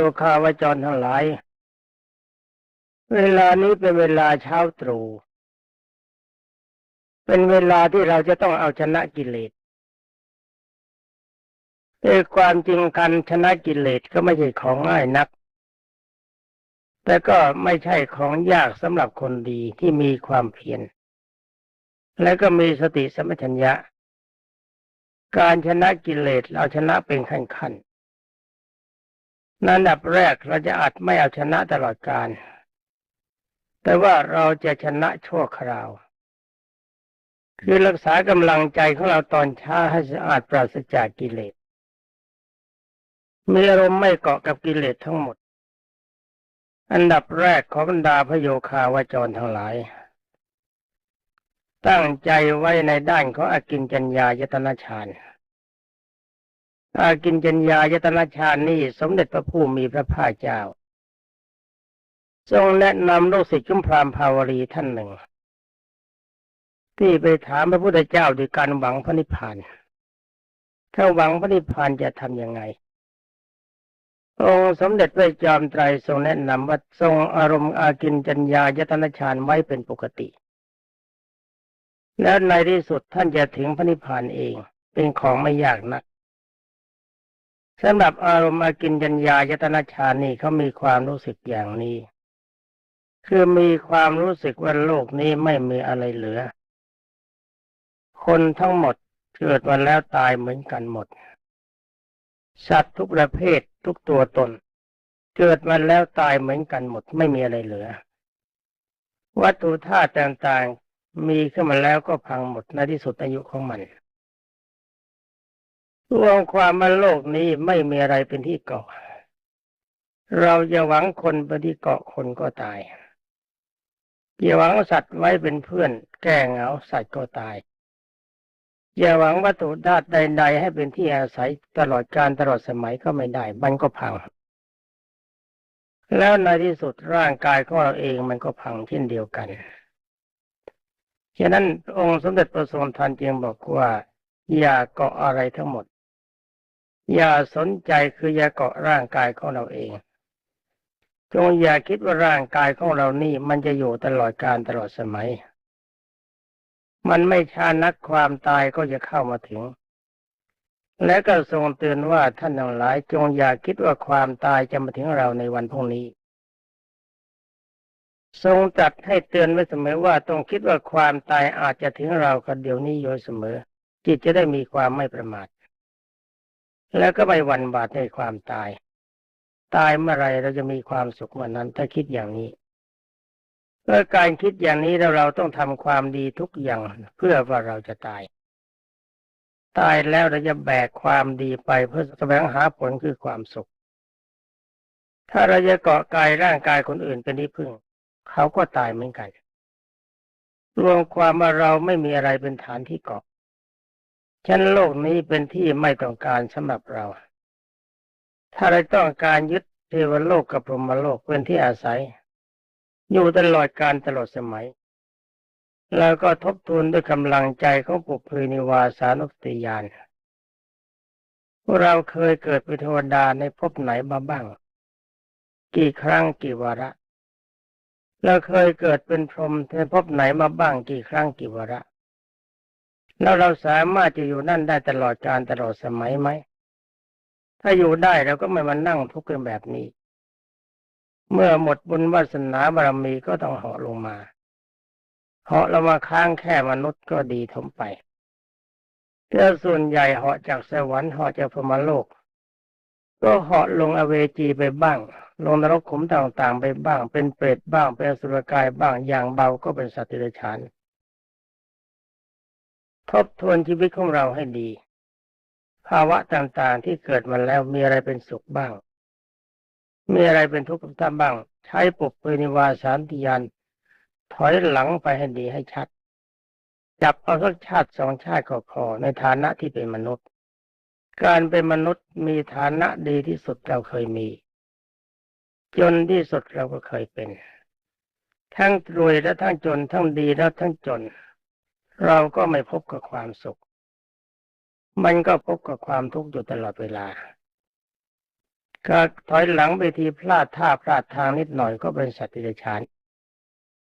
โยคาวจรทั้งหลาย เวลานี้เป็นเวลาเช้าตรู่เป็นเวลาที่เราจะต้องเอาชนะกิเลสแต่ความจริงการชนะกิเลสก็ไม่ใช่ของง่ายนัก แต่ก็ไม่ใช่ของยากสำหรับคนดีที่มีความเพียร และก็มีสติสมปชัญญะ การชนะกิเลสเราชนะเป็นขั้นขั้นๆ นันดับแรกเราจะอาจไม่เอาชนะตลอดการ แต่ว่าเราจะชนะชั่วคราว คือรักษากำลังใจของเราตอนเช้าให้สะอาดปราศจากกิเลส มีอารมณ์ไม่เกาะกับกิเลสทั้งหมด อันดับแรกของบรรดาพระโยคาวาจรทั้งหลาย ตั้งใจไว้ในด้านของอากินจัญญายตนะฌาน อากินจัญญายตนะฌานนี่สมเด็จพระผู้มีพระภาคเจ้า ทรงแนะนำลูกศิษย์คุมพรามภาวรีท่านหนึ่ง ที่ไปถามพระพุทธเจ้าด้วยการหวังพระนิพพาน ถ้าหวังพระนิพพานจะทำยังไง องค์สมเด็จพระจอมไตรทรงแนะนำว่าทรงอารมณ์อากินจัญญายตนะฌานไว้เป็นปกติ แล้วในที่สุดท่านจะถึงพระนิพพานเองเป็นของไม่ยากนัก สำหรับอารมณ์อากินจัญญายตนะฌานนี่เขามีความรู้สึกอย่างนี้ คือมีความรู้สึกว่าโลกนี้ไม่มีอะไรเหลือ คนทั้งหมดเกิดมาแล้วตายเหมือนกันหมด สัตว์ทุกประเภททุกตัวตน เกิดมาแล้วตายเหมือนกันหมด ไม่มีอะไรเหลือ วัตถุธาตุต่างๆมีขึ้นมาแล้วก็พังหมดในที่สุดอายุของมัน รวมความมาโลกนี้ไม่มีอะไรเป็นที่เกาะ เราจะหวังคนเป็นที่เกาะคนก็ตายอย่าหวังสัตว์ไว้เป็นเพื่อน แก้เหงาสัตว์ก็ตาย อย่าหวังวัตถุธาตุใด ๆ ให้เป็นที่อาศัยตลอดการตลอดสมัยก็ไม่ได้ มันก็พัง แล้วในที่สุดร่างกายของเราเองมันก็พังเช่นเดียวกันฉะนั้นองค์สมเด็จพระทรงทันจึงบอกว่า อย่าเกาะอะไรทั้งหมด อย่าสนใจคืออย่าเกาะร่างกายของเราเอง จงอย่าคิดว่าร่างกายของเรานี่มันจะอยู่ตลอดการตลอดสมัย มันไม่ช้านักความตายก็จะเข้ามาถึง และก็ทรงเตือนว่าท่านทั้งหลาย จงอย่าคิดว่าความตายจะมาถึงเราในวันพรุ่งนี้ ทรงตรัสให้เตือนไว้เสมอว่าต้องคิดว่าความตายอาจจะถึงเรากันเดี๋ยวนี้โดยเสมอ จิตจะได้มีความไม่ประมาท แล้วก็ไม่หวั่นบาดในความตาย ตายเมื่อไรเราจะมีความสุขเมื่อนนั้น ถ้าคิดอย่างนี้เพื่อการคิดอย่างนี้เราเราต้องทำความดีทุกอย่างเพื่อว่าเราจะตาย ตายแล้วเราจะแบกความดีไปเพื่อแสวงหาผลคือความสุข ถ้าเราจะเกาะกายร่างกายคนอื่นเป็นที่พึ่ง เขาก็ตายเหมือนกันรวมความว่าเราไม่มีอะไรเป็นฐานที่เกาะ ฉันโลกนี้เป็นที่ไม่ต้องการสำหรับเรา ถ้าเราต้องการยึดเทวโลกกับพรหมโลกเป็นที่อาศัย อยู่ตลอดการตลอดสมัย แล้วก็ทบทวนด้วยกำลังใจของปุเพนิวาสานุสติยานเราเคยเกิดเป็นเทวดาในภพไหนมาบ้าง กี่ครั้งกี่วาระเราเคยเกิดเป็นพรหมในภพไหนมาบ้างกี่ครั้งกี่วาระ แล้วเราสามารถจะอยู่นั่นได้ตลอดการตลอดสมัยไหม ถ้าอยู่ได้เราก็ไม่มานั่งทุกข์กันแบบนี้ เมื่อหมดบุญวาสนาบารมีก็ต้องเหาะลงมาเหาะเรามาค้างแค่มนุษย์ก็ดีทมไปแต่ส่วนใหญ่เหาะจากสวรรค์เหาะจากพมโลก ก็เหาะลงอเวจีไปบ้าง ลงนรกขุมต่างๆไปบ้าง เป็นเปรตบ้างเป็นสุรกายบ้างอย่างเบาก็เป็นสัตว์เดรัจฉาน ทบทวนชีวิตของเราให้ดี ภาวะต่างๆที่เกิดมาแล้วมีอะไรเป็นสุขบ้าง มีอะไรเป็นทุกข์บ้าง ใช้ปุบเปนิวาสานติยานถอยหลังไปให้ดีให้ชัด จับเอาสักชาติสองชาติก็พอในฐานะที่เป็นมนุษย์ การเป็นมนุษย์มีฐานะดีที่สุดเราเคยมี จนที่สุดเราก็เคยเป็น ทั้งรวยและทั้งจนทั้งดีและทั้งจน เราก็ไม่พบกับความสุข มันก็พบกับความทุกข์อยู่ตลอดเวลา ก็ถอยหลังไปทีพลาดท่าพลาดทางนิดหน่อยก็เป็นสัตว์ติฉาน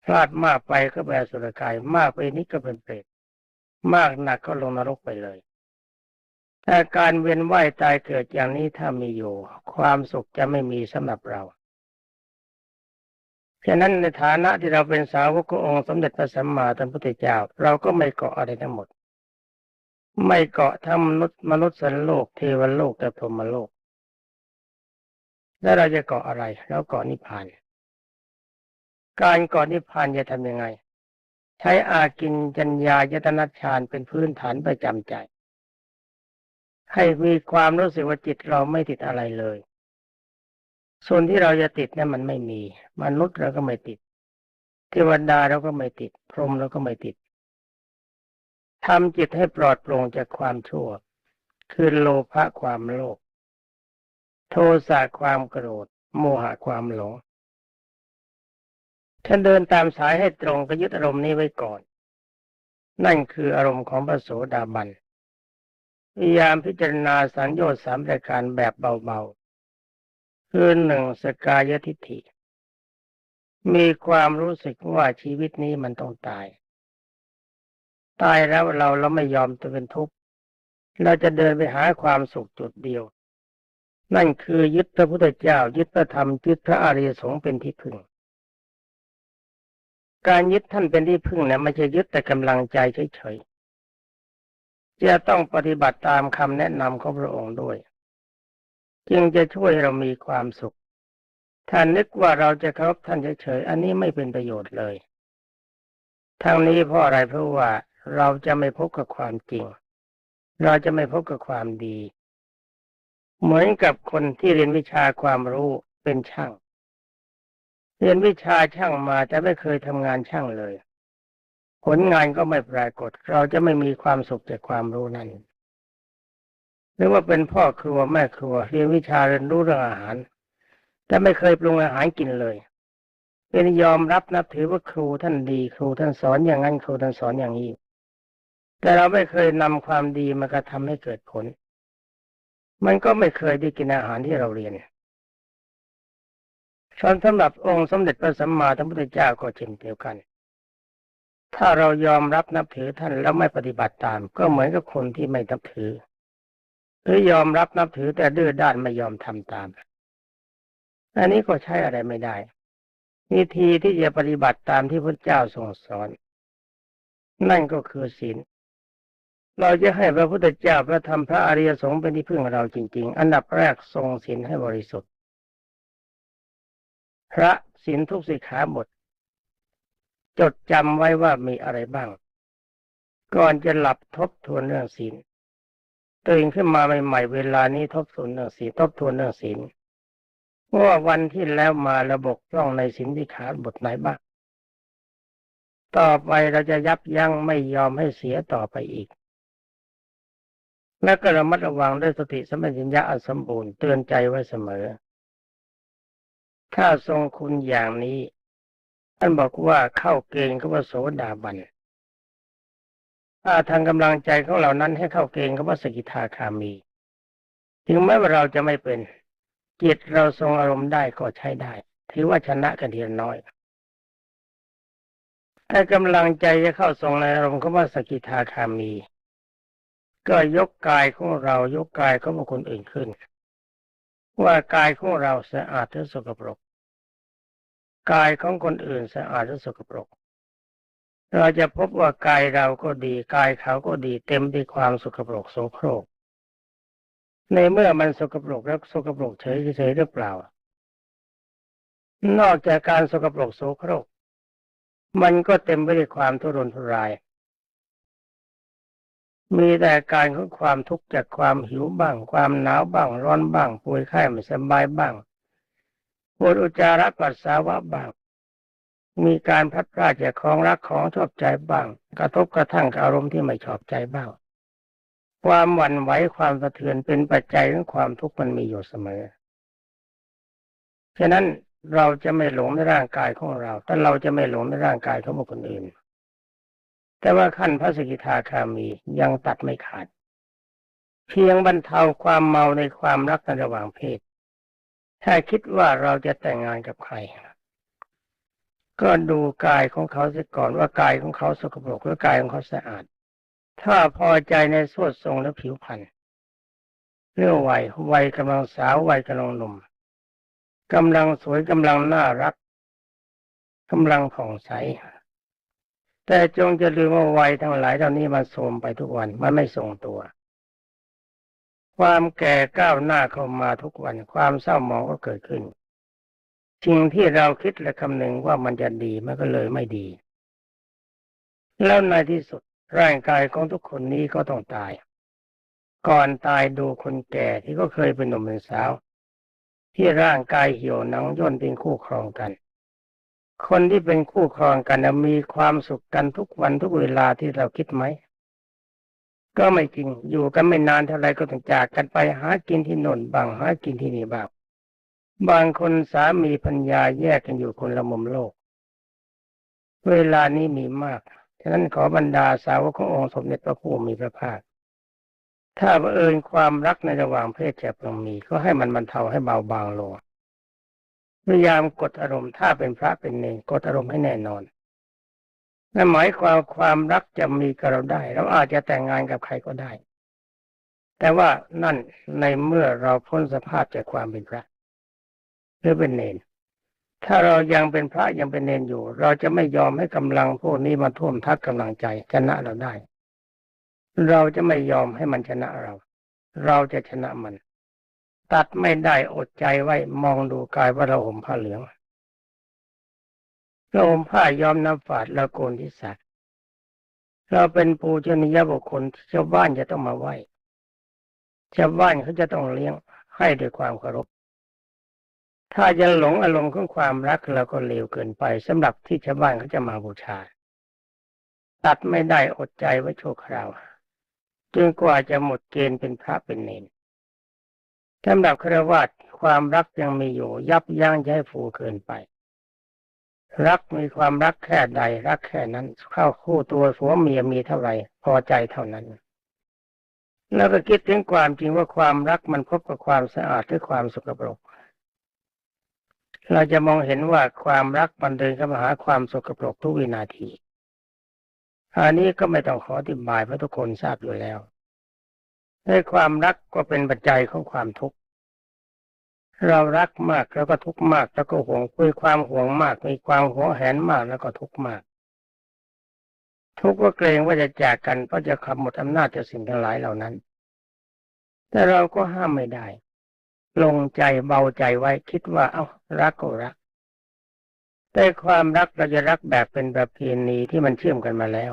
พลาดมากไปก็เป็นสุรกาย มากไปนิดก็เป็นเปรตมากหนักก็ลงนรกไปเลยถ้าการเวียนว่ายตายเกิดอย่างนี้ถ้ามีอยู่ ความสุขจะไม่มีสำหรับเรา ฉะนั้นในฐานะที่เราเป็นสาวกขององค์สมเด็จพระสัมมาสัมพุทธเจ้า เราก็ไม่เกาะอะไรทั้งหมด ไม่เกาะทั้งมนุษย์มนุษย์สันโลกเทวโลกและพรหมโลก แล้วเราจะเกาะอะไร แล้วเกาะนิพพาน การเกาะนิพพานจะทำยังไง ใช้อากินจัญญายตนะฌานเป็นพื้นฐานประจำใจ ให้มีความรู้สึกว่าจิตเราไม่ติดอะไรเลย ส่วนที่เราจะติดเนั้นมันไม่มี มนุษย์เราก็ไม่ติด เทวดาเราก็ไม่ติด พรหมเราก็ไม่ติดทำจิตให้ปลอดโปร่งจากความชั่ว คือโลภะความโลภ โทสะความโกรธ โมหะความหลง ท่านเดินตามสายให้ตรงก็ยึดอารมณ์นี้ไว้ก่อน นั่นคืออารมณ์ของพระโสดาบัน พยายามพิจารณาสัญญาสามรายการแบบเบาๆ คือหนึ่งสกายทิฏฐิ มีความรู้สึกว่าชีวิตนี้มันต้องตาย ตายแล้วเราเราไม่ยอมจะเป็นทุกข์เราจะเดินไปหาความสุขจุดเดียว นั่นคือยึดพระพุทธเจ้า ยึดพระธรรมยึดพระอริยสงฆ์เป็นที่พึ่ง การยึดท่านเป็นที่พึ่งเนี่ยไม่ใช่ยึดแต่กำลังใจเฉยๆจะต้องปฏิบัติตามคำแนะนำของพระองค์ด้วย จึงจะช่วยเรามีความสุขท่านนึกว่าเราจะเคารพท่านเฉยๆอันนี้ไม่เป็นประโยชน์เลย ทั้งนี้เพราะอะไรเพราะว่าเราจะไม่พบกับความจริง เราจะไม่พบกับความดี เหมือนกับคนที่เรียนวิชาความรู้เป็นช่าง เรียนวิชาช่างมาแต่ไม่เคยทำงานช่างเลย ผลงานก็ไม่ปรากฏ เราจะไม่มีความสุขจากความรู้นั้น หรือว่าเป็นพ่อครัวแม่ครัวเรียนวิชาเรียนรู้เรื่องอาหาร แต่ไม่เคยปรุงอาหารกินเลยเป็นยอมรับนับถือว่าครูท่านดีครูท่านสอนอย่างนั้นครูท่านสอนอย่างนี้แต่เราไม่เคยนำความดีมากระทำให้เกิดผล มันก็ไม่เคยได้กินอาหารที่เราเรียนชนสำหรับองค์สมเด็จพระสัมมาสัมพุทธเจ้าก็เช่นเดียวกัน ถ้าเรายอมรับนับถือท่านแล้วไม่ปฏิบัติตาม ก็เหมือนกับคนที่ไม่นับถือ หรือยอมรับนับถือแต่ดื้อด้านไม่ยอมทำตาม อันนี้ก็ใช้อะไรไม่ได้ วิธีที่จะปฏิบัติตามที่พระเจ้าทรงสอน นั่นก็คือศีล เราจะให้พระพุทธเจ้าพระธรรมพระอริยสงฆ์เป็นที่พึ่งเราจริง ๆ อันดับแรกทรงศีลให้บริสุทธิ์ พระศีลทุกสิกขาบทจดจำไว้ว่ามีอะไรบ้าง ก่อนจะหลับทบทวนเรื่องศีล ตื่นขึ้นมาใหม่ๆเวลานี้ทบทวนเรื่องศีลทบทวนเรื่องศีลว่าวันที่แล้วมาระบบร่องในสินที่ขาดบทไหนบ้างต่อไปเราจะยับยั้งไม่ยอมให้เสียต่อไปอีก และก็ระมัดระวังด้วยสติสมัญญาอันสมบูรณ์เตือนใจไว้เสมอ ถ้าทรงคุณอย่างนี้ท่านบอกว่าเข้าเกณฑ์ก็ว่าโสดาบัน ทางกำลังใจของเรานั้นให้เข้าเกณฑ์ก็ว่าสกิทาคามี ถึงแม้ว่าเราจะไม่เป็นจิตเราทรงอารมณ์ได้ก็ใช้ได้ ถือว่าชนะกันเทีละน้อยถ้ากำลังใจจะเข้าทรงในอารมณ์ก็ว่าสกิทาคามี ก็ยกกายของเรายกกายของบุคคลอื่นขึ้น ว่ากายของเราสะอาดหรือสกปรกกายของคนอื่นสะอาดหรือสกปรก เราจะพบว่ากายเราก็ดีกายเขาก็ดีเต็มด้วยความสกปรกโสโครก ในเมื่อมันสกปรกแล้วสกปรกเฉยเฉยหรือเปล่า นอกจากการสกปรกโสโครก มันก็เต็มไปด้วยความทุรนทุราย มีแต่การของความทุกข์จากความหิวบ้าง ความหนาวบ้าง ร้อนบ้างป่วยไข้ไม่สบายบ้างปวดอุจจาระปัสสาวะบ้าง มีการพัดพลาดจากของรักของชอบใจบ้าง กระทบกระทั่งอารมณ์ที่ไม่ชอบใจบ้าง ความหวั่นไหวความสะเทือนเป็นปัจจัยของความทุกข์มันมีอยู่เสมอ ฉะนั้นเราจะไม่หลงในร่างกายของเราแต่เราจะไม่หลงในร่างกายของบุคคลอื่น แต่ว่าขั้นพระสกิทาคามียังตัดไม่ขาด เพียงบรรเทาความเมาในความรักในระหว่างเพศ ถ้าคิดว่าเราจะแต่งงานกับใคร ก็ดูกายของเขาเสียก่อนว่ากายของเขาสกปรกหรือกายของเขาสะอาด ถ้าพอใจในสวดทรงและผิวพรรณเรื่องวัยวัยกำลังสาววัยกำลังหนุ่มกำลังสวยกำลังน่ารักกำลังผ่องใส แต่จงจะลืมว่าวัยทั้งหลายเหล่านี้มันโทรมไปทุกวันมันไม่ทรงตัว ความแก่ก้าวหน้าเข้ามาทุกวัน ความเศร้าหมองก็เกิดขึ้น สิ่งที่เราคิดและคำนึงว่ามันจะดีมันก็เลยไม่ดี แล้วในที่สุดร่างกายของทุกคนนี้ก็ต้องตาย ก่อนตายดูคนแก่ที่ก็เคยเป็นหนุ่มเป็นสาว ที่ร่างกายเหี่ยวหนังย่นเป็นคู่ครองกัน คนที่เป็นคู่ครองกันน่ะมีความสุขกันทุกวันทุกเวลาที่เราคิดไหมก็ไม่จริงอยู่กันไม่นานเท่าไรก็ต้องจากกันไปหากินที่โนนบางหากินที่นี่บาง บางคนสามีพัญญาแยกกันอยู่คนละมุมโลก เวลานี้มีมาก ฉะนั้นขอบรรดาสาวกขององค์สมเด็จพระผู้มีพระภาค ถ้าบังเอิญความรักในระหว่างเพศจะพึงมี ก็ให้มันบรรเทาให้เบาบางลง พยายามกดอารมณ์ถ้าเป็นพระเป็นเนรกดอารมณ์ให้แน่นอนนั่นหมายความความรักจะมีกับเราได้ เราอาจจะแต่งงานกับใครก็ได้ แต่ว่านั่นในเมื่อเราพ้นสภาพจากความเป็นพระ หรือเป็นเนรถ้าเรายังเป็นพระยังเป็นเนรอยู่ เราจะไม่ยอมให้กำลังพวกนี้มาท่วมทักกำลังใจชนะเราได้ เราจะไม่ยอมให้มันชนะเรา เราจะชนะมัน ตัดไม่ได้อดใจไว้มองดูกายว่าเราห่มผ้าเหลืองเราห่มผ้ายอมน้ำฝาดเราโกนที่สัตว์เราเป็นปูชนียบุคคลที่ชาวบ้านจะต้องมาไหว้ชาวบ้านเขาจะต้องเลี้ยงให้ด้วยความเคารพ ถ้าจะหลงอารมณ์ของความรักเราก็เลวเกินไปสำหรับที่ชาวบ้านเขาจะมาบูชา ตัดไม่ได้อดใจไว้ชั่วคราวจนกว่าจะหมดเกณฑ์เป็นพระเป็นเนรสำหรับครวญความรักยังมีอยู่ ยับยั้งจะให้ฟูเกินไป รักมีความรักแค่ใด รักแค่นั้น เข้าคู่ตัวผัวเมียมีเท่าไหร่ พอใจเท่านั้น แล้วก็คิดถึงความจริงว่าความรักมันพบกับความสะอาดหรือความสกปรก เราจะมองเห็นว่าความรักมันเดินเข้ามาหาความสกปรกทุกวินาทีอันนี้ก็ไม่ต้องขออธิบายเพราะทุกคนทราบอยู่แล้วในความรักก็เป็นปัจจัยของความทุกข์เรารักมากแล้วก็ทุกข์มาก แล้วก็ห่วงคุยความห่วงมาก มีความห่วงแหนมากแล้วก็ทุกข์มาก ทุกข์ก็เกรงว่าจะจากกันเพราะจะขับหมดอำนาจจากสิ่งทั้งหลายเหล่านั้น แต่เราก็ห้ามไม่ได้ ลงใจเบาใจไว้คิดว่า เอา้ารักก็รัก แต่ความรักเราจะรักแบบเป็นประเพณีที่มันเชื่อมกันมาแล้ว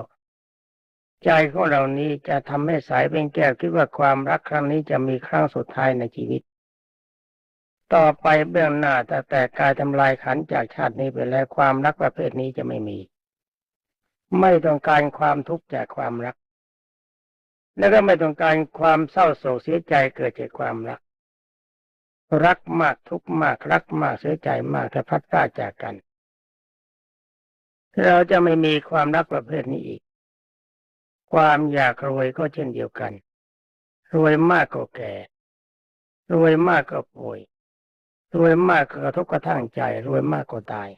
ใจของเรานี้จะทำให้สายเป็นแก้วคิดว่าความรักครั้งนี้จะมีครั้งสุดท้ายในชีวิต ต่อไปเบื้องหน้าแต่แต่กายทำลายขันจากชาตินี้ไปแล้วความรักประเภทนี้จะไม่มี ไม่ต้องการความทุกข์จากความรัก และก็ไม่ต้องการความเศร้าโศกเสียใจเกิดจากความรัก รักมากทุกมากรักมากเสียใจมากถ้าพัดพลาดจากกัน เราจะไม่มีความรักประเภทนี้อีก ความอยากรวยก็เช่นเดียวกัน รวยมากก็แก่ รวยมากก็ป่วย รวยมากก็กระทบกระทั่งใจ รวยมากก็ตาย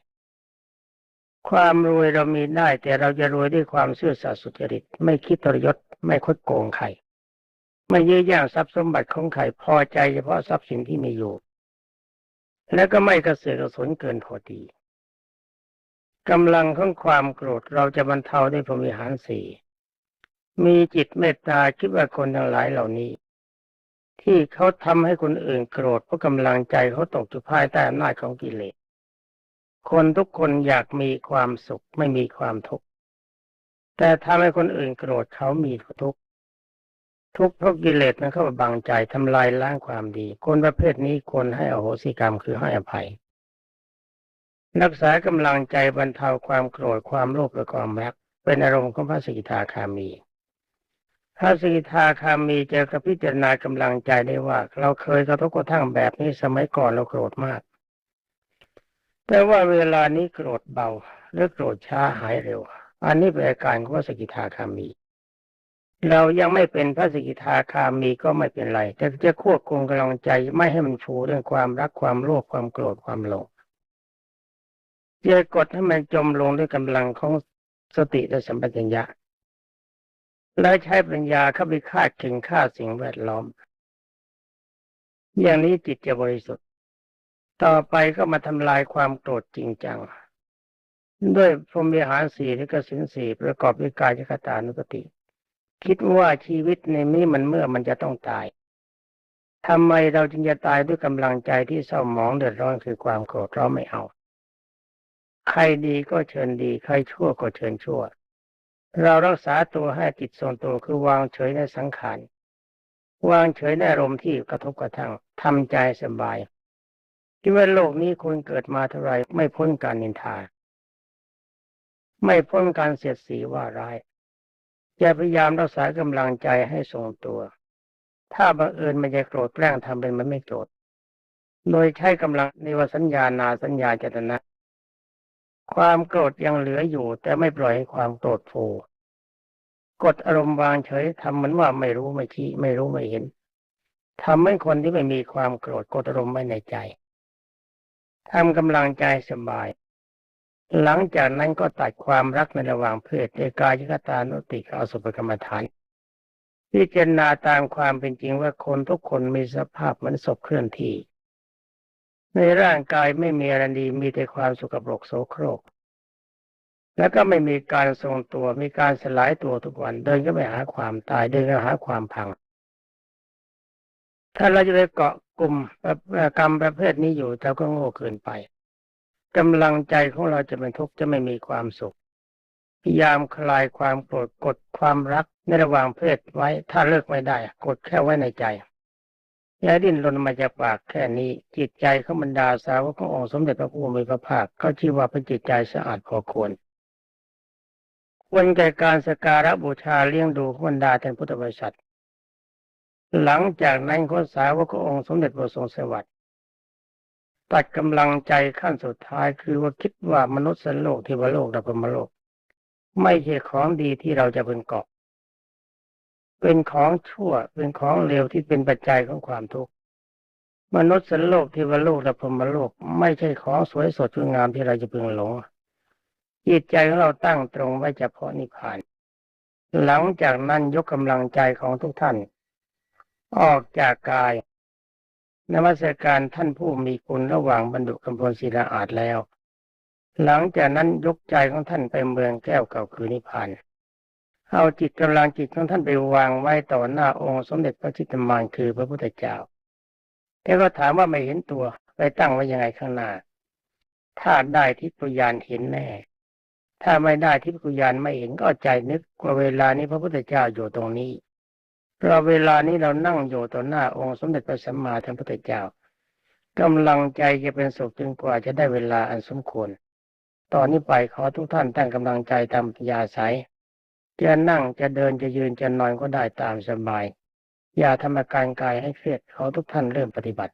ความรวยเรามีได้แต่เราจะรวยด้วยความซื่อสัตย์สุจริต ไม่คิดทรยศไม่คดโกงใคร ไม่เยื้อย่างทรัพย์สมบัติของใครพอใจเฉพาะทรัพย์สินที่มีอยู่ และก็ไม่กระเสือกกระสนเกินพอดีกำลังของความโกรธเราจะบรรเทาด้วยพรมิหารสี่มีจิตเมตตาคิดว่าคนทั้งหลายเหล่านี้ ที่เขาทำให้คนอื่นโกรธเพราะกำลังใจเขาตกอยู่ภายใต้อำนาจของกิเลสคนทุกคนอยากมีความสุขไม่มีความทุกข์แต่ทำให้คนอื่นโกรธเขามีทุกข์ ทุกข์เพราะกิเลสมันเข้ามาบังใจทำลายล้างความดี คนประเภทนี้ควรให้อโหสิกรรมคือให้อภัย รักษากำลังใจบรรเทาความโกรธความโลภและความรัก เป็นอารมณ์ของพระสกิทาคามีพระสีทาคามีจะกระพิจารณากำลังใจได้ว่า เราเคยกระทบกระทั่งแบบนี้สมัยก่อนเราโกรธมาก แต่ว่าเวลานี้โกรธเบาหรือโกรธช้าหายเร็ว อันนี้เป็นอาการของพระสกิทาคามี เรายังไม่เป็นพระสกิทาคามีก็ไม่เป็นไร แต่จะควบคุมกำลังใจไม่ให้มันฟูเรื่องความรักความโลภความโกรธความหลงจะกดให้มันจมลงด้วยกำลังของสติและสัมปชัญญะ และใช้ปัญญาเข้าไปคาดเข่งค่าสิ่งแวดล้อม อย่างนี้จิตจะบริสุทธิ์ ต่อไปก็มาทำลายความโกรธจริงจัง ด้วยพรหมวิหารสี่และกสินสี่ประกอบด้วยกายคตานุสติ คิดว่าชีวิตในนี้มันเมื่อมันจะต้องตายทำไมเราจึงจะตายด้วยกำลังใจที่เศร้าหมองเดือดร้อนคือความโกรธเราไม่เอา ใครดีก็เชิญดี ใครชั่วก็เชิญชั่ว เรารักษาตัวให้จิตทรงตัวคือวางเฉยในสังขารวางเฉยในอารมณ์ที่กระทบกระทั่งทำใจสบายที่ว่าโลกนี้คนเกิดมาเท่าไรไม่พ้นการนินทา ไม่พ้นการเสียดสีว่าร้าย จะพยายามรักษากำลังใจให้ทรงตัว ถ้าบังเอิญมันจะโกรธแกล้งทำเป็นมันไม่โกรธ โดยใช้กำลังในวสัญญานาสัญญาเจตนะความโกรธยังเหลืออยู่ แต่ไม่ปล่อยให้ความโกรธโผล่กดอารมณ์วางเฉยทำเหมือนว่าไม่รู้ไม่ชี้ไม่รู้ไม่เห็นทำให้คนที่ไม่มีความโกรธกดอารมณ์ไว้ในใจทำกำลังใจสบาย หลังจากนั้นก็ตัดความรักในระหว่างเพศในกายคตานุติเอาสุภกรรมฐานพิจารณาตามความเป็นจริงว่าคนทุกคนมีสภาพเหมือนศพเคลื่อนที่ ในร่างกายไม่มีอะไรดีมีแต่ความสุกปรกโสโครก แล้วก็ไม่มีการทรงตัวมีการสลายตัวทุกวันเดินก็ไปหาความตายเดินก็หาความพัง ถ้าเราจะไปเกาะกลุ่มกรรมประเภทนี้อยู่เราก็โง่เกินไป กำลังใจของเราจะเป็นทุกข์จะไม่มีความสุข พยายามคลายความโกรธกดความรักในระหว่างเพศไว้ ถ้าเลิกไม่ได้ กดแค่ไว้ในใจย่าดิ้นรนมาจากปากแค่นี้ จิตใจของบรรดาสาวกขององค์สมเด็จพระพุทธมีพระภาคเขาชื่อว่าเป็นจิตใจสะอาดพอควรควรแก่การสการะบูชาเลี้ยงดูบรรดาแทนพุทธบริษัทหลังจากนั้นข้อสาวกขององค์สมเด็จพระทรงสวัสดิ์ ตัดกำลังใจขั้นสุดท้ายคือว่าคิดว่ามนุษย์สันโลกเทวโลกและพรหมโลก ไม่ใช่ของดีที่เราจะพึงเกาะเป็นของชั่วเป็นของเลวที่เป็นปัจจัยของความทุกข์มนุษย์สันโลกเทวโลกและพรหมโลก ไม่ใช่ของสวยสดสวยงามที่เราจะพึงหลงจิตใจของเราตั้งตรงไว้เฉพาะนิพพาน หลังจากนั้นยกกำลังใจของทุกท่าน ออกจากกาย นมัสการท่านผู้มีคุณระหว่างบรรดุกำพลศิลาอาจแล้ว หลังจากนั้นยกใจของท่านไปเมืองแก้วเก่าคือนิพพานเอาจิตกำลังจิตของท่านไปวางไว้ต่อหน้าองค์สมเด็จพระจิตมานคือพระพุทธเจ้าแต่ก็ถามว่าไม่เห็นตัวไปตั้งไว้ยังไงข้างหน้า ถ้าได้ทิพยานเห็นแน่ ถ้าไม่ได้ทิพยานไม่เห็นก็ใจนึกว่าเวลานี้พระพุทธเจ้าอยู่ตรงนี้ เราเวลานี้เรานั่งอยู่ต่อหน้าองค์สมเด็จพระสัมมาสัมพุทธเจ้ากำลังใจจะเป็นสุขจนกว่าจะได้เวลาอันสมควร ตอนนี้ไปขอทุกท่านตั้งกำลังใจตามปัญญาสายจะนั่งจะเดินจะยืนจะนอนก็ได้ตามสบาย อย่าทำอาการกายให้เครียดขอทุกท่านเริ่มปฏิบัติ